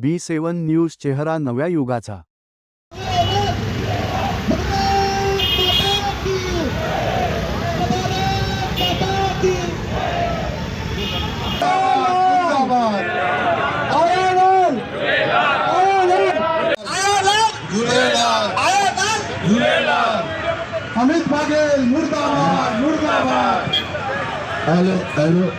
बी सेवन news चेहरा नव्या युगाचा. अमित बागेल मुर्दाबाद मुर्दाबाद. Hello hello.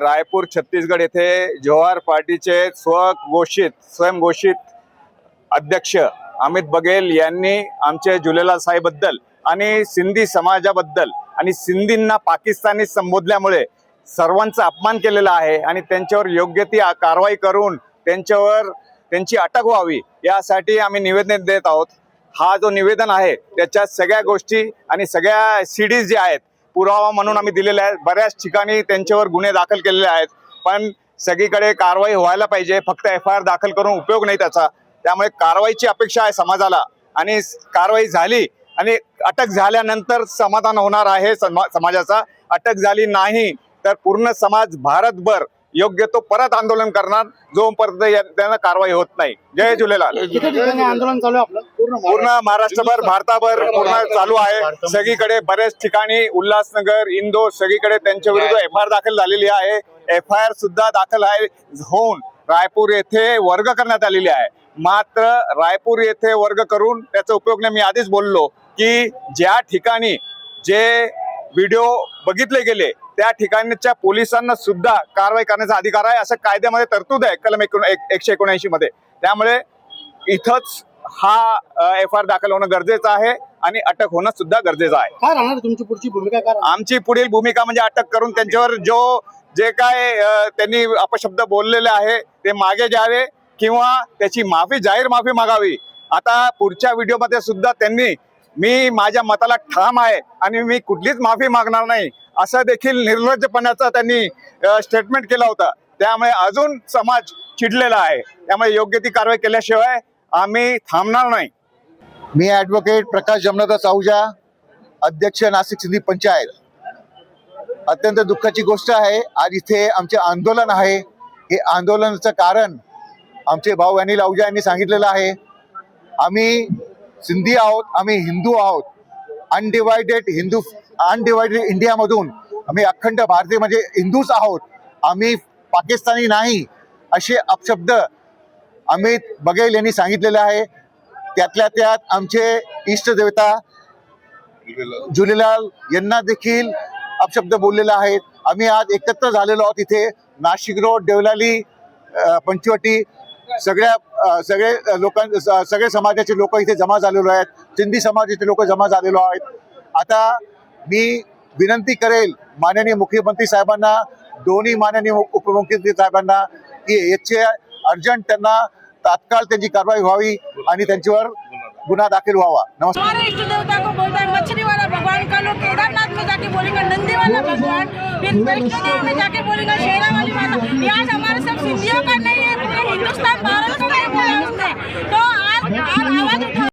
रायपूर छत्तीसगड येथे जवाहर पार्टीचे स्वघोषित स्वयंघोषित अध्यक्ष अमित बघेल यांनी आमचे झुलेलाल साहेबद्दल आणि सिंधी समाजाबद्दल आणि सिंधींना पाकिस्तानी संबोधल्यामुळे सर्वांचा अपमान केलेला आहे आणि त्यांच्यावर योग्य ती कारवाई करून त्यांच्यावर त्यांची अटक व्हावी यासाठी आम्ही निवेदन देत आहोत. हा जो निवेदन आहे त्याच्यात सगळ्या गोष्टी आणि सगळ्या सीडीज ज्या आहेत पुरावा म्हणून आम्ही दिलेला आहे बऱ्याच ठिकाणी त्यांच्यावर गुन्हे दाखल केलेले आहेत. पण सगळीकडे कारवाई व्हायला पाहिजे. फक्त एफ आय आर दाखल करून उपयोग नाही त्याचा. त्यामुळे कारवाईची अपेक्षा आहे समाजाला. आणि कारवाई झाली आणि अटक झाल्यानंतर समाधान होणार आहे समाजाचा. अटक झाली नाही तर पूर्ण समाज भारतभर योग्य तो परत आंदोलन करणार जोपर्यंत त्यांना कारवाई होत नाही. जय झुलेलाल. आंदोलन चालू आहे आपलं. पूर्ण पूर्ण महाराष्ट्रभर भारताभर पूर्ण चालू आहे. सगळीकडे बरेच ठिकाणी उल्हासनगर इंदोर सगळीकडे त्यांच्या विरुद्ध एफ आय आर दाखल झालेली आहे. एफ आय आर सुद्धा दाखल आहे होऊन रायपूर येथे वर्ग करण्यात आलेली आहे. मात्र रायपूर येथे वर्ग करून त्याचा उपयोग नाही. मी आधीच बोललो की ज्या ठिकाणी जे व्हिडिओ बघितले गेले त्या ठिकाणच्या पोलिसांना सुद्धा कारवाई करण्याचा अधिकार आहे असं कायद्यामध्ये तरतूद आहे कलम एकोण एक- एकशे एकोणऐंशी मध्ये. त्यामुळे इथंच हा एफ आर दाखल होणं गरजेचं आहे आणि अटक होणं सुद्धा गरजेचं आहे. काय राहणार तुमची पुढची भूमिका? काय? आमची पुढील भूमिका म्हणजे अटक करून त्यांच्यावर जो जे काय त्यांनी अपशब्द बोललेले आहे ते मागे घ्यावे किंवा त्याची माफी जाहीर माफी मागावी. आता पुढच्या व्हिडिओमध्ये सुद्धा त्यांनी मी माझ्या मताला ठाम आहे आणि मी कुठलीच माफी मागणार नाही. असा देखील निर्लज्जपणाचा त्यांनी स्टेटमेंट केला होता. त्यामुळे अजून समाज चिडलेला आहे. त्यामुळे योग्य ती कारवाई केल्याशिवाय आम्ही थांबणार नाही. मी ॲडव्होकेट प्रकाश जमनादास आहुजा अध्यक्ष नाशिक सिंधी पंचायत. अत्यंत दुःखाची गोष्ट आहे. आज इथे आमचे आंदोलन आहे. हे आंदोलनाचं कारण आमचे भाऊ अनिल आहुजा यांनी सांगितलेलं आहे. आम्ही सिंधी आहोत आम्ही हिंदू आहोत. अनडिवायडेड हिंदू अनडिवायडेड इंडियामधून आम्ही अखंड भारतीय म्हणजे हिंदूच आहोत. आम्ही पाकिस्तानी नाही असे अपशब्द अमित बघेल यांनी सांगितलेले आहे. त्यातल्या त्यात आमचे इष्टदेवता झुलेलाल यांना देखील अपशब्द बोललेले आहेत. आम्ही आज एकत्र झालेलो आहोत इथे. नाशिक रोड देवलाली पंचवटी सगळ्या सगळे लोकां सगळे समाजाचे लोक इथे जमा झालेलो आहेत. सिंधी समाजाचे लोक जमा झालेलो आहेत. आता मी विनंती करेल माननीय मुख्यमंत्री साहेबांना दोन्ही माननीय उपमुख्यमंत्री साहेबांना की याचे अर्जंट त्यांना तात्काळ त्यांची कारवाई व्हावी आणि त्यांच्यावर गुन्हा दाखल व्हावा. नमस्कार. इष्ट देवता को बोलता है मछली वाला भगवान केदारनाथ में जाके बोलेंगे नंदी वाला भगवान फिर वैष्णो देवी में जाके बोलेंगे